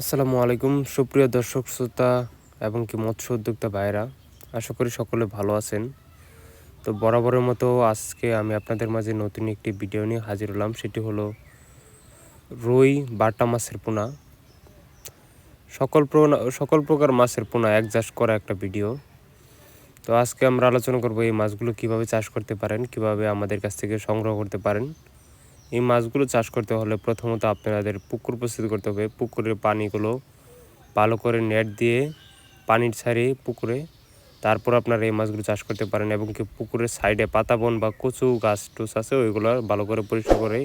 আসসালামু আলাইকুম, সুপ্রিয় দর্শক, শ্রোতা এবং কি মৎস্য উদ্যোক্তা ভাইরা আশা করি সকলে ভালো আছেন। তো বরাবরের মতো আজকে আমি আপনাদের মাঝে নতুন একটি ভিডিও নিয়ে হাজির হলাম, সেটি হলো রুই বাটা মাছের পোনা। সকল সকল প্রকার মাছের পোনা অ্যাডজাস্ট করা একটা ভিডিও। তো আজকে আমরা আলোচনা করব এই মাছগুলো কীভাবে চাষ করতে পারেন, কীভাবে আমাদের কাছ থেকে সংগ্রহ করতে পারেন। এই মাছগুলো চাষ করতে হলে প্রথমত আপনাদের পুকুর প্রস্তুত করতে হবে। পুকুরের পানিগুলো ভালো করে নেট দিয়ে পানির ছাড়িয়ে পুকুরে তারপর আপনারা এই মাছগুলো চাষ করতে পারেন এবং কি পুকুরের সাইডে পাতাবন বা কচু, গাছ, টুস আছে, ওইগুলো ভালো করে পরিষ্কার করে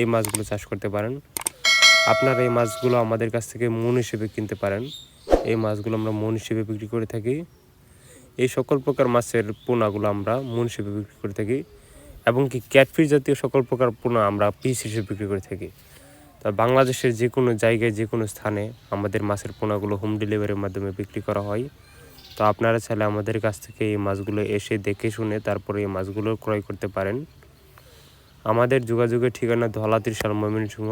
এই মাছগুলো চাষ করতে পারেন। আপনারা এই মাছগুলো আমাদের কাছ থেকে মন হিসেবে কিনতে পারেন। এই মাছগুলো আমরা মন হিসেবে বিক্রি করে থাকি। এই সকল প্রকার মাছের পোনাগুলো আমরা মন হিসেবে বিক্রি করে থাকি। এবং কি ক্যাটফিশ জাতীয় সকল প্রকার পোনা আমরা পিস হিসেবে বিক্রি করে থাকি। তা বাংলাদেশের যে কোনো জায়গায় যে কোনো স্থানে আমাদের মাছের পোনাগুলো হোম ডেলিভারির মাধ্যমে বিক্রি করা হয়। তো আপনারা চাইলে আমাদের কাছ থেকে এই মাছগুলো এসে দেখে শুনে তারপরে এই মাছগুলো ক্রয় করতে পারেন। আমাদের যোগাযোগের ঠিকানা ধলা ত্রিশাল ময়মনসিংহ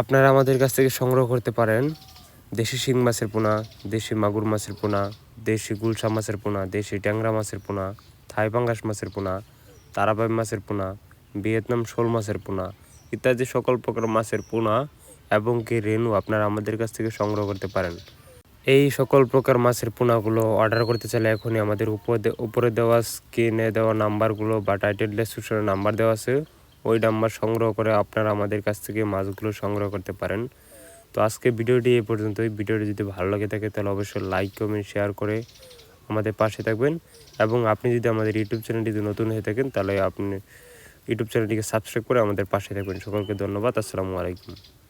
আপনারা আমাদের কাছ থেকে সংগ্রহ করতে পারেন দেশি শিং মাছের পোনা, দেশি মাগুর মাছের পোনা, দেশি গুলশা মাছের পোনা, দেশি ট্যাংরা মাছের পোনা, থাই পাঙ্গাস মাছের পোনা তারাবাই মাছের পোনা, ভিয়েতনাম শোল মাছের পোনা ইত্যাদি সকল প্রকার মাছের পোনা এবং কি রেনু আপনারা আমাদের কাছ থেকে সংগ্রহ করতে পারেন। এই সকল প্রকার মাছের পোনাগুলো অর্ডার করতে চাইলে এখনই আমাদের উপরে উপরে দেওয়া স্ক্রিনে দেওয়া নাম্বারগুলো বা টাইটেল ডেসক্রিপশনে নাম্বার দেওয়া আছে। ওই নাম্বার সংগ্রহ করে আপনারা আমাদের কাছ থেকে মাছগুলো সংগ্রহ করতে পারেন। তো আজকে ভিডিওটি এই পর্যন্তই। ভিডিওটি যদি ভালো লাগে থাকে তাহলে অবশ্যই লাইক কমেন্ট শেয়ার করে আমাদের পাশে থাকবেন এবং আপনি যদি আমাদের ইউটিউব চ্যানেলটিতে নতুন হয়ে থাকেন, তাহলে আপনি ইউটিউব চ্যানেলটিকে সাবস্ক্রাইব করে আমাদের পাশে থাকবেন। সকলকে ধন্যবাদ। আসসালামু আলাইকুম।